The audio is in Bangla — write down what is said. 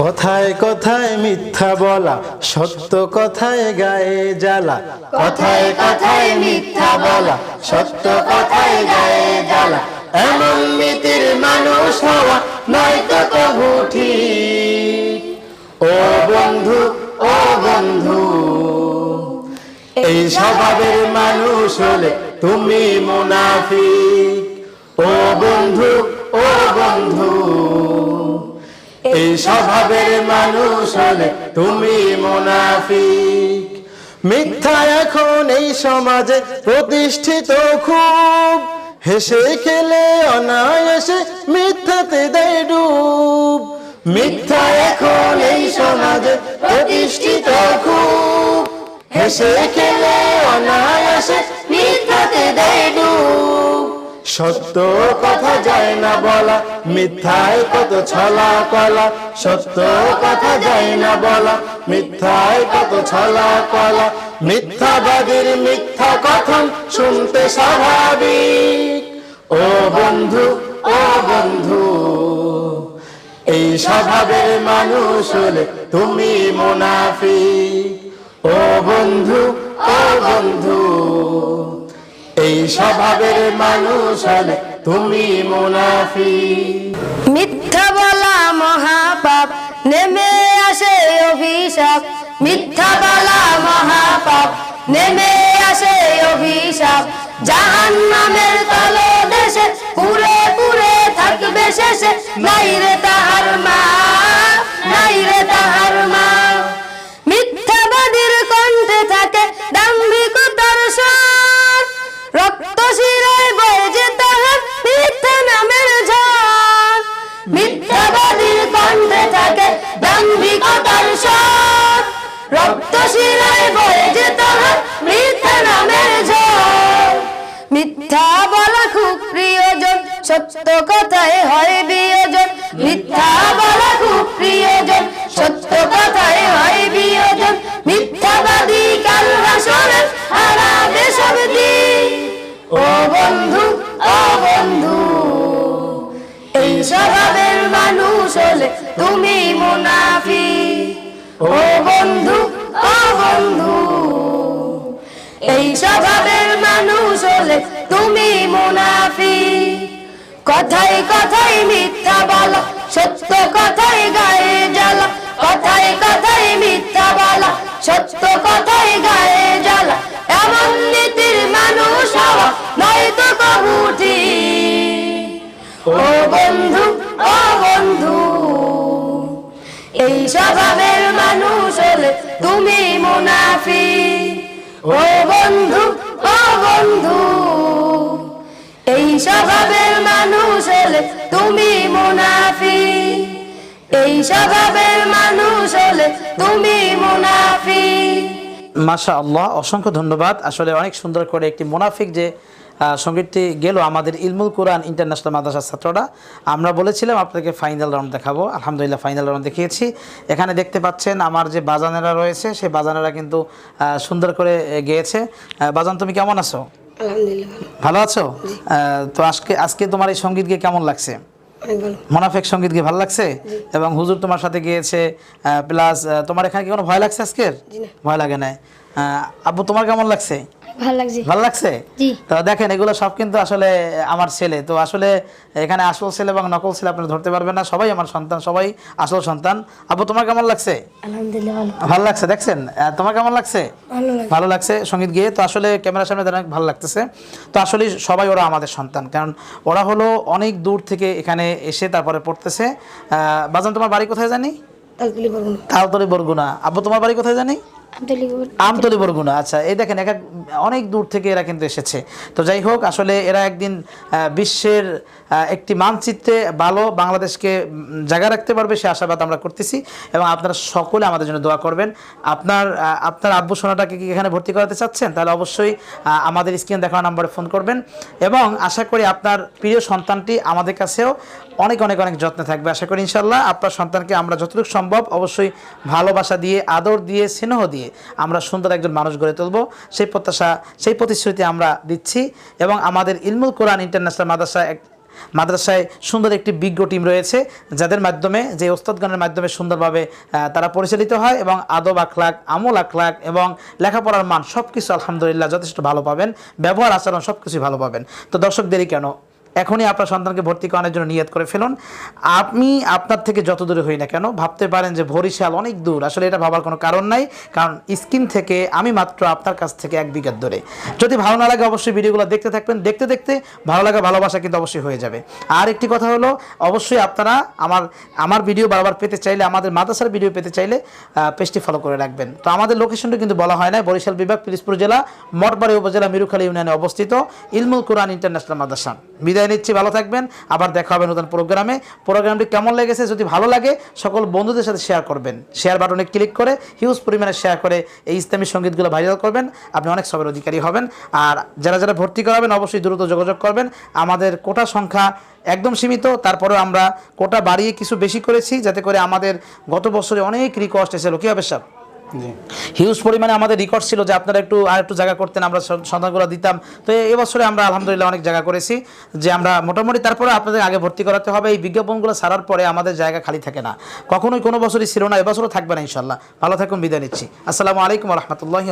কথায় কথায় মিথ্যা বলা, সত্য কথায় গায়ে জ্বালা। কথায় কথায় মিথ্যা বলা, সত্য কথায় গায়ে জ্বালা। এমন নীতির মানুষ হওয়া নয়তো ঠিক। ও বন্ধু ও বন্ধু, এই স্বভাবের মানুষ হলে তুমি মুনাফিক। ও বন্ধু ও বন্ধু স্বভাবের মানুষ হলে তুমি মুনাফিক। মিথ্যা এখন এই সমাজে প্রতিষ্ঠিত খুব। হেসে খেলে অনায়াসে মিথ্যাতে দেয় ডুব। মিথ্যা এখন এই সমাজে প্রতিষ্ঠিত খুব। হেসে খেলে অনায়াসে মিথ্যাতে দেয় ডুব। সত্য কথা যায় না বলা, মিথ্যায় কত ছলা কলা সত্য কথা যায় না বলা, মিথ্যায় কত ছলা কলা মিথ্যাবাদীর মিথ্যা কথন শুনতে স্বাভাবিক। ও বন্ধু ও বন্ধু, এই স্বভাবের মানুষ হলে তুমি মুনাফিক। ও বন্ধু ও বন্ধু স্বভাবের মানুষ হলে তুমি মুনাফিক। মিথ্যা বলা মহাপাপ, নেমে আসে অভিশাপ। মিথ্যা বলা মহাপাপ, নেমে আসে অভিশাপ। জাহান নামের তলে দেশে পুরে পুরে থাকবে শেষে নাই রে তাহার মা সত্য কথায় হয় বিয়োজন। মিথ্যা বলা খুব প্রিয়জন, সত্য কথায় হয় বিয়োজন। মিথ্যাবাদী কাল হারাবে সব দিন। ও বন্ধু তুমি মুনাফি ও বন্ধু ও বন্ধু, এই স্বভাবের মানুষ হলে তুমি মুনাফি কথাই কথাই মিথ্যা বলা, সত্য কথাই গায়ে জ্বালা, কথায় এই স্বভাবের মানুষ হলে তুমি মুনাফি ও বন্ধু ও বন্ধু, এই স্বভাবের মানুষ হলে তুমি মুনাফি এই স্বভাবের মানুষ হলে তুমি মুনাফি মাশা আল্লাহ অসংখ্য ধন্যবাদ। আসলে অনেক সুন্দর করে একটি মুনাফিক যে সঙ্গীতটি গেল আমাদের ইলমুল কোরআন ইন্টারন্যাশনাল মাদ্রাসার ছাত্ররা। আমরা বলেছিলাম আপনাদেরকে ফাইনাল রাউন্ড দেখাবো। আলহামদুলিল্লাহ ফাইনাল রাউন্ড দেখিয়েছি। এখানে দেখতে পাচ্ছেন আমার যে বাজানেরা রয়েছে সেই বাজানেরা কিন্তু সুন্দর করে গেয়েছে। বাজান তুমি কেমন আছো? ভালো। আছো? তো আজকে আজকে তোমার এই সংগীত গিয়ে কেমন লাগছে? মোনাফেক সংগীত গিয়ে ভালো লাগছে? এবং হুজুর তোমার সাথে গিয়েছে প্লাস তোমার এখানে কি কোনো ভয় লাগছে আজকের? ভয় লাগে না আব্বু তোমার কেমন লাগছে? ভালো লাগছে। ভালো লাগছে? তো দেখেন এগুলো সব কিন্তু আসলে আমার ছেলে। তো আসলে এখানে আসল ছেলে এবং নকল ছেলে আপনারা ধরতে পারবেন না। সবাই আমার সন্তান সবাই আসল সন্তান। আব্বু তোমার কেমন লাগছে? আলহামদুলিল্লাহ ভালো। লাগছে দেখছেন? তোমার কেমন লাগছে? ভালো লাগছে। সংগীত গিয়ে। তো আসলে ক্যামেরার সামনে দাঁড়ানো ভালো লাগতেছে। তো আসলে সবাই ওরা আমাদের সন্তান। কারণ ওরা হলো অনেক দূর থেকে এখানে এসে তারপরে পড়তেছে। বাজান তোমার বাড়ি কোথায় জানি? তালতলি বরগুনা। আব্বু তোমার বাড়ি কোথায় জানি? আমতলি বরগুনা আচ্ছা এই দেখেন, এক অনেক দূর থেকে এরা কিন্তু এসেছে। তো যাই হোক, আসলে এরা একদিন বিশ্বের একটি মানচিত্রে ভালো বাংলাদেশকে জায়গা রাখতে পারবে, সে আশাবাদ আমরা করতেছি। এবং আপনারা সকলে আমাদের জন্য দোয়া করবেন। আপনার আপনার আব্বু সোনাটাকে কি এখানে ভর্তি করাতে চাচ্ছেন? তাহলে অবশ্যই আমাদের স্ক্রিন দেখানো নম্বরে ফোন করবেন। এবং আশা করি আপনার প্রিয় সন্তানটি আমাদের কাছেও অনেক অনেক অনেক যত্নে থাকবে। আশা করি ইনশাল্লাহ আপনার সন্তানকে আমরা যতটুকু সম্ভব অবশ্যই ভালোবাসা দিয়ে, আদর দিয়ে, স্নেহ দিয়ে আমরা সুন্দর একজন মানুষ গড়ে তুলব। সেই প্রত্যাশা, সেই প্রতিশ্রুতি আমরা দিচ্ছি এবং আমাদের ইলমুল কোরআন ইন্টারন্যাশনাল মাদ্রাসা এক মাদ্রাসায় সুন্দর একটি বিজ্ঞ টিম রয়েছে, যাদের মাধ্যমে, যে ওস্তাদগণের মাধ্যমে সুন্দরভাবে তারা পরিচালিত হয় এবং আদব আখলাক, আমল আখলাক এবং লেখাপড়ার মান সব কিছু আলহামদুলিল্লাহ যথেষ্ট ভালো পাবেন। ব্যবহার, আচরণ সব কিছুই ভালো পাবেন। তো দর্শকদেরই কেন? এখনই আপনার সন্তানকে ভর্তি করানোর জন্য নিয়ত করে ফেলুন। আপনি আপনার থেকে যত দূরে হই না কেন, ভাবতে পারেন যে বরিশাল অনেক দূর। আসলে এটা ভাবার কোনো কারণ নাই, কারণ স্ক্রিন থেকে আমি মাত্র আপনার কাছ থেকে এক বিঘাত দূরে। যদি ভালো না লাগে অবশ্যই ভিডিওগুলো দেখতে থাকবেন। দেখতে দেখতে ভালো লাগা, ভালোবাসা কিন্তু অবশ্যই হয়ে যাবে। আর একটি কথা হলো, অবশ্যই আপনারা আমার আমার ভিডিও বারবার পেতে চাইলে, আমাদের মাদ্রাসার ভিডিও পেতে চাইলে পেজটি ফলো করে রাখবেন। তো আমাদের লোকেশনটা কিন্তু বলা হয় না, বরিশাল বিভাগ পিরিজপুর জেলা, মঠবাড়ি উপজেলা, মিরুখালী ইউনিয়নে অবস্থিত, ইলমুল কোরআন ইন্টারন্যাশনাল মাদ্রাসা। বিদায় নিচ্ছি, ভালো থাকবেন। আবার দেখা হবে নতুন প্রোগ্রামে। প্রোগ্রামটি কেমন লেগেছে, যদি ভালো লাগে, সকল বন্ধুদের সাথে শেয়ার করবেন। শেয়ার বাটনে ক্লিক করে হিউজ পরিমাণে শেয়ার করে এই ইসলামী সঙ্গীতগুলো ভাইরাল করবেন। আপনি অনেক সবের অধিকারী হবেন। আর যারা যারা ভর্তি করাবেন, অবশ্যই দ্রুত যোগাযোগ করবেন। আমাদের কোটা সংখ্যা একদম সীমিত। তারপরেও আমরা কোটা বাড়িয়ে কিছু বেশি করেছি, যাতে করে আমাদের গত বছরে অনেক রিকোয়েস্ট এসেছিল। কী হবে সব হিউজ পরিমাণে আমাদের রেকর্ড ছিল যে আপনারা একটু আর একটু জায়গা করতেন, আমরা সন্ধানগুলো দিতাম। তো এবছরে আমরা আলহামদুলিল্লাহ অনেক জায়গা করেছি যে আমরা মোটামুটি তারপরে আপনাদের আগে ভর্তি করাতে হবে। এই বিজ্ঞাপনগুলো সারার পরে আমাদের জায়গা খালি থাকে না। কখনোই কোনো বছরই ছিল না, এবছরও থাকবে না ইনশাল্লাহ ভালো থাকুন, বিদায় নিচ্ছি। আসসালামু আলাইকুম রহমতুল্লাহ